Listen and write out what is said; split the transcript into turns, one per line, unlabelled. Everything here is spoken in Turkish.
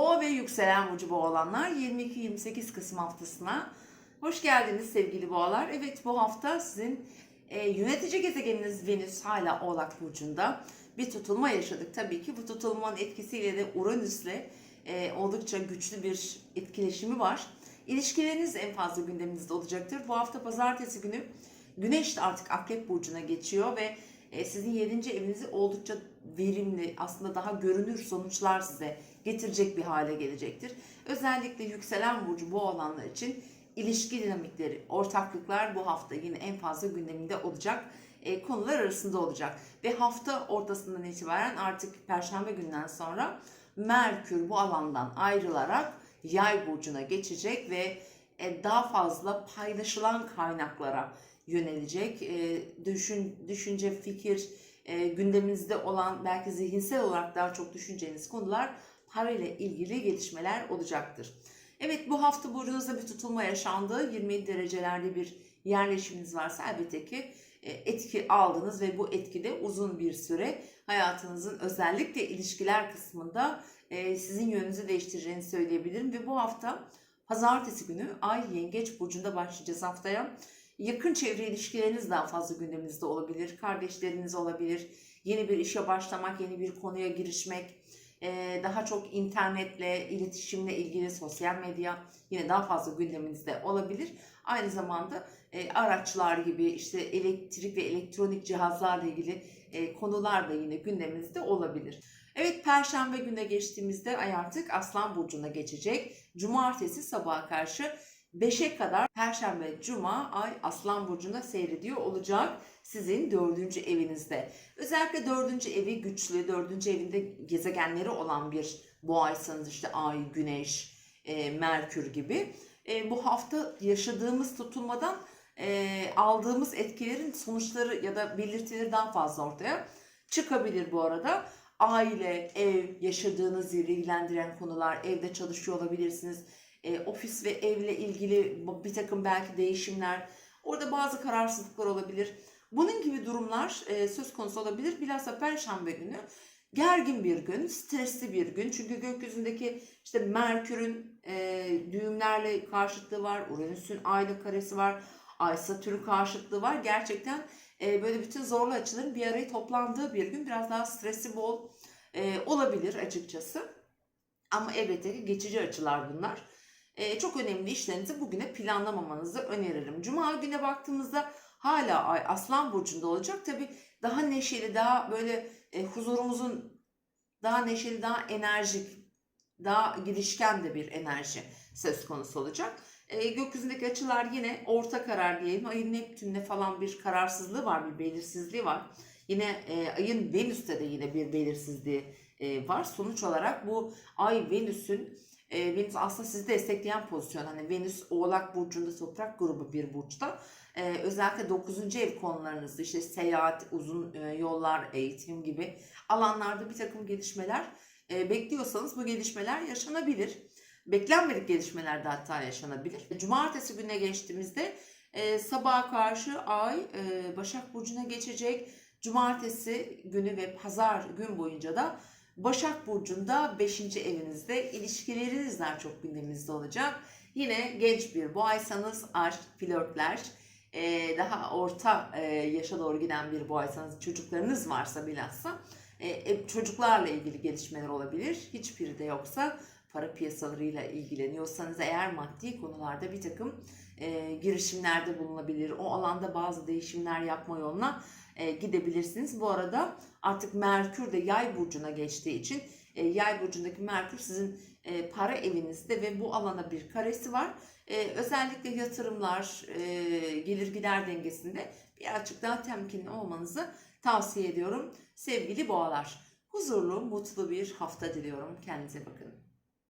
Boğa ve yükselen burcu boğalanlar 22-28 Kasım haftasına hoş geldiniz sevgili boğalar. Evet bu hafta sizin e, yönetici gezegeniniz Venüs hala Oğlak Burcu'nda bir tutulma yaşadık. Tabii ki bu tutulmanın etkisiyle de Uranüs'le e, oldukça güçlü bir etkileşimi var. İlişkileriniz en fazla gündeminizde olacaktır. Bu hafta pazartesi günü Güneş de artık Akrep Burcu'na geçiyor ve e, sizin 7. evinizi oldukça verimli, aslında daha görünür sonuçlar size getirecek bir hale gelecektir. Özellikle yükselen burcu bu olanlar için ilişki dinamikleri, ortaklıklar bu hafta yine en fazla gündeminde olacak e, konular arasında olacak. Ve hafta ortasından itibaren artık Perşembe günden sonra Merkür bu alandan ayrılarak Yay burcuna geçecek ve e, daha fazla paylaşılan kaynaklara yönelecek. E, düşün, düşünce, fikir, e, gündeminizde olan belki zihinsel olarak daha çok düşüneceğiniz konular parayla ilgili gelişmeler olacaktır. Evet bu hafta burcunuzda bir tutulma yaşandı. 27 derecelerde bir yerleşiminiz varsa elbette ki e, etki aldınız ve bu etkide uzun bir süre hayatınızın özellikle ilişkiler kısmında e, sizin yönünüzü değiştireceğini söyleyebilirim. Ve bu hafta pazartesi günü Ay Yengeç Burcu'nda başlayacağız haftaya. Yakın çevre ilişkileriniz daha fazla gündeminizde olabilir. Kardeşleriniz olabilir. Yeni bir işe başlamak, yeni bir konuya girişmek, e, daha çok internetle, iletişimle ilgili sosyal medya yine daha fazla gündeminizde olabilir. Aynı zamanda e, araçlar gibi işte elektrik ve elektronik cihazlarla ilgili e, konular da yine gündeminizde olabilir. Evet Perşembe gününe geçtiğimizde ay artık Aslan Burcu'na geçecek. Cumartesi sabaha karşı 5'e kadar Perşembe, Cuma ay Aslan Burcu'nda seyrediyor olacak sizin dördüncü evinizde. Özellikle dördüncü evi güçlü, dördüncü evinde gezegenleri olan bir boğaysanız işte ay, güneş, e, merkür gibi. E, bu hafta yaşadığımız tutulmadan e, aldığımız etkilerin sonuçları ya da belirtileri daha fazla ortaya çıkabilir bu arada. Aile, ev, yaşadığınız yeri ilgilendiren konular, evde çalışıyor olabilirsiniz e, ofis ve evle ilgili bir takım belki değişimler, orada bazı kararsızlıklar olabilir. Bunun gibi durumlar e, söz konusu olabilir. Bilhassa Perşembe günü gergin bir gün, stresli bir gün. Çünkü gökyüzündeki işte Merkür'ün e, düğümlerle karşıtlığı var, Uranüs'ün aylık karesi var, Ay Satürn karşıtlığı var. Gerçekten e, böyle bütün zorlu açıların bir araya toplandığı bir gün biraz daha stresi bol e, olabilir açıkçası. Ama elbette ki geçici açılar bunlar e, çok önemli işlerinizi bugüne planlamamanızı öneririm. Cuma güne baktığımızda hala ay Aslan Burcu'nda olacak. Tabi daha neşeli, daha böyle e, huzurumuzun daha neşeli, daha enerjik, daha girişken de bir enerji söz konusu olacak. E, gökyüzündeki açılar yine orta karar diyelim. Ayın Neptün'le falan bir kararsızlığı var, bir belirsizliği var. Yine e, ayın Venüs'te de yine bir belirsizliği e, var. Sonuç olarak bu ay Venüs'ün e, Venüs aslında sizi destekleyen pozisyon. Hani Venüs Oğlak Burcu'nda toprak grubu bir burçta. E, özellikle 9. ev konularınızda işte seyahat, uzun e, yollar, eğitim gibi alanlarda bir takım gelişmeler e, bekliyorsanız bu gelişmeler yaşanabilir. Beklenmedik gelişmeler de hatta yaşanabilir. Cumartesi gününe geçtiğimizde e, sabaha karşı ay e, Başak Burcu'na geçecek. Cumartesi günü ve pazar gün boyunca da Başak Burcu'nda 5. evinizde ilişkileriniz daha çok gündeminizde olacak. Yine genç bir boğaysanız aşk, flörtler, e, daha orta e, yaşa doğru giden bir boğaysanız çocuklarınız varsa bilhassa e, çocuklarla ilgili gelişmeler olabilir. Hiçbiri de yoksa para piyasalarıyla ilgileniyorsanız eğer maddi konularda bir takım e, girişimlerde bulunabilir. O alanda bazı değişimler yapma yoluna e, gidebilirsiniz. Bu arada artık Merkür de yay burcuna geçtiği için e, yay burcundaki Merkür sizin e, para evinizde ve bu alana bir karesi var. E, özellikle yatırımlar, e, gelir gider dengesinde birazcık daha temkinli olmanızı tavsiye ediyorum. Sevgili boğalar, huzurlu, mutlu bir hafta diliyorum. Kendinize bakın.